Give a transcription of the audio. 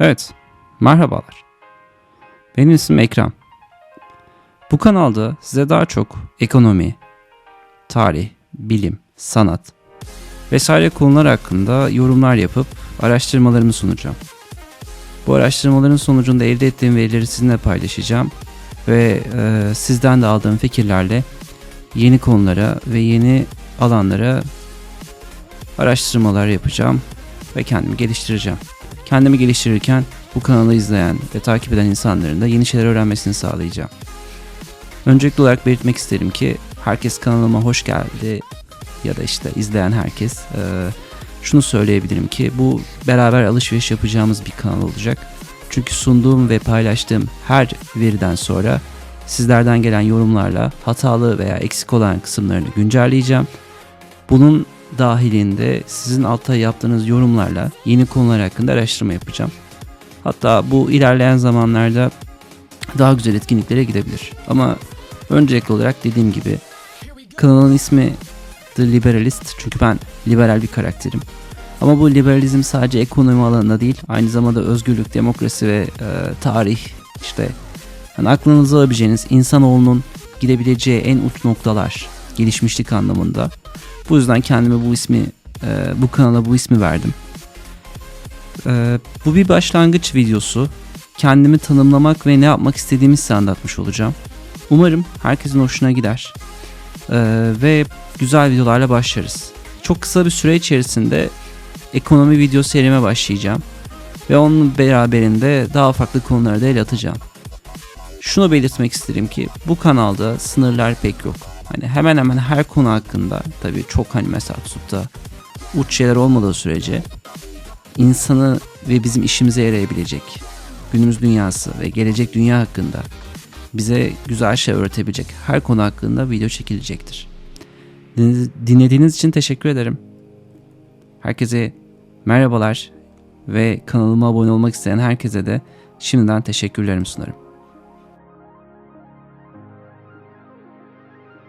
Evet, merhabalar. Benim ismim Ekrem. Bu kanalda size daha çok ekonomi, tarih, bilim, sanat vesaire konular hakkında yorumlar yapıp araştırmalarımı sunacağım. Bu araştırmaların sonucunda elde ettiğim verileri sizinle paylaşacağım ve e, sizden de aldığım fikirlerle yeni konulara ve yeni alanlara araştırmalar yapacağım ve kendimi geliştireceğim. Kendimi geliştirirken bu kanalı izleyen ve takip eden insanların da yeni şeyler öğrenmesini sağlayacağım. Öncelikli olarak belirtmek isterim ki herkes kanalıma hoş geldi ya da işte izleyen herkes. Ee, şunu söyleyebilirim ki bu beraber alışveriş yapacağımız bir kanal olacak. Çünkü sunduğum ve paylaştığım her veriden sonra sizlerden gelen yorumlarla hatalı veya eksik olan kısımlarını güncelleyeceğim. Bunun dahilinde sizin altta yaptığınız yorumlarla yeni konular hakkında araştırma yapacağım. Hatta bu ilerleyen zamanlarda daha güzel etkinliklere gidebilir. Ama öncelikli olarak dediğim gibi kanalın ismi The Liberalist çünkü ben liberal bir karakterim. Ama bu liberalizm sadece ekonomi alanında değil, aynı zamanda özgürlük, demokrasi ve e, tarih işte hani aklınıza alabileceğiniz insanoğlunun gidebileceği en uç noktalar gelişmişlik anlamında. Bu yüzden kendime bu ismi, e, bu kanala bu ismi verdim. E, bu bir başlangıç videosu. Kendimi tanımlamak ve ne yapmak istediğimi size anlatmış olacağım. Umarım herkesin hoşuna gider. E, ve güzel videolarla başlarız. Çok kısa bir süre içerisinde ekonomi video serime başlayacağım. Ve onun beraberinde daha farklı konulara da el atacağım. Şunu belirtmek isterim ki bu kanalda sınırlar pek yok. Hani hemen hemen her konu hakkında tabii çok hani mesela tutup da uç şeyler olmadığı sürece insanı ve bizim işimize yarayabilecek günümüz dünyası ve gelecek dünya hakkında bize güzel şey öğretebilecek her konu hakkında video çekilecektir. Dinlediğiniz için teşekkür ederim. Herkese merhabalar ve kanalıma abone olmak isteyen herkese de şimdiden teşekkürlerimi sunarım.